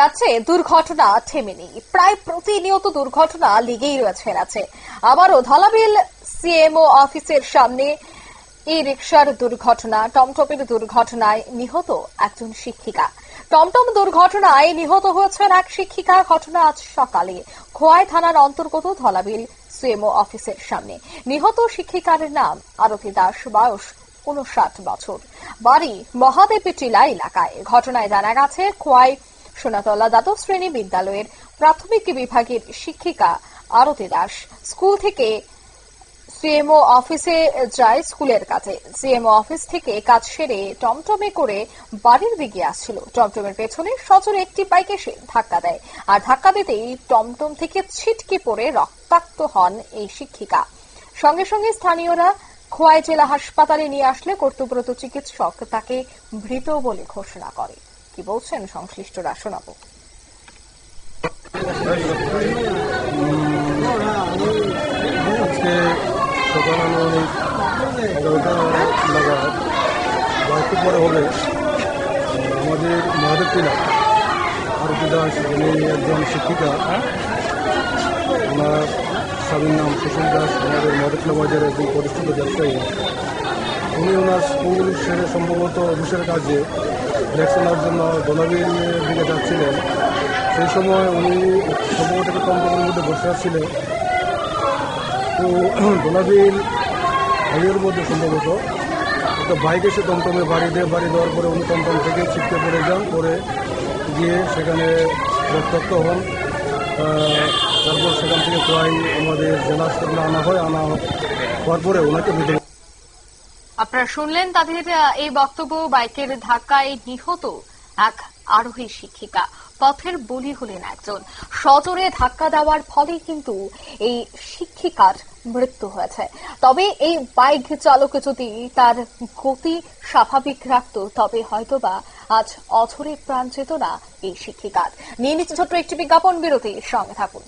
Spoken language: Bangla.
রাজ্যে দুর্ঘটনা থেমেনি। প্রায় প্রতিনিয়ত দুর্ঘটনা লেগেই রয়েছে রাজ্যে। আবারও ধলাবিল সিএমও অফিসের সামনে ই রিক্সার দুর্ঘটনা, টমটমের দুর্ঘটনায় নিহত একজন শিক্ষিকা। টমটম দুর্ঘটনায় নিহত হয়েছেন এক শিক্ষিকা ঘটনা আজ সকালে খোয়াই থানার অন্তর্গত ধলাবিল সিএমও অফিসের সামনে। নিহত শিক্ষিকার নাম আরতি দাস, বয়স উনষাট বছর। বাড়ি মহাদেবী টিলা এলাকায়। ঘটনায় জানা গেছে, খোয়াই সোনাতলা দ্বাদশ শ্রেণি বিদ্যালয়ের প্রাথমিক বিভাগের শিক্ষিকা আরতি দাস। স্কুল থেকে সিএমও অফিসে যায় স্কুলের কাছে সিএমও অফিস থেকে কাজ সেরে টমটমে করে বাড়ির দিকে আসছিল। টমটমের পেছনে সজোরে একটি বাইক এসে ধাক্কা দেয়। আর ধাক্কা দিতেই টমটম থেকে ছিটকে পড়ে রক্তাক্ত হন এই শিক্ষিকা। সঙ্গে সঙ্গে স্থানীয়রা খোয়াই জেলা হাসপাতালে নিয়ে আসলে কর্তব্যরত চিকিৎসক তাকে মৃত বলে ঘোষণা করে। কি বলছেন সংশ্লিষ্টরা শোনাবো সকাল পরে হবে আমাদের মহাদেব আরতি দাস যিনি একজন শিক্ষিকা ওনার স্বামীর নাম সুশীল দাস আমাদের মহাদেবটিলা বাজারের একজন প্রতিষ্ঠিত ব্যবসায়ী উনি ওনার স্কুল সেরে সম্ভবত অফিসের কাজে ইলেকশনের জন্য দোলাবির দিকে যাচ্ছিলেন। সেই সময় উনি সম্ভবত একটা কম্পিউটারের মধ্যে বসে আসছিলেন তো দোলাবিল হাইওয়ের মধ্যে সম্ভবত। একটা বাইক এসে টমটমে বাড়ি দিয়ে বাড়ি দেওয়ার পরে উনি টমটম থেকে ছিটকে পড়ে যান পরে গিয়ে সেখানে রক্তাক্ত হন। তারপর সেখান থেকে প্রায় আমাদের জেলা হাসপাতালে আনা হয়, আনা হওয়ার পরে ওনাকে মৃত আপনারা শুনলেন তাদের এই বক্তব্য বাইকের ধাক্কায় নিহত এক আরোহী শিক্ষিকা। পথের বলি হলেন একজন। সজোরে ধাক্কা দেওয়ার ফলে কিন্তু এই শিক্ষিকার মৃত্যু হয়েছে। তবে এই বাইক চালক যদি তার গতি স্বাভাবিক রাখত, তবে হয়তোবা আজ অঝরে প্রাণ যেত না এই শিক্ষিকার। নিয়ে নিচ্ছে ছোট্ট একটি বিজ্ঞাপন বিরতি সঙ্গে থাকুন।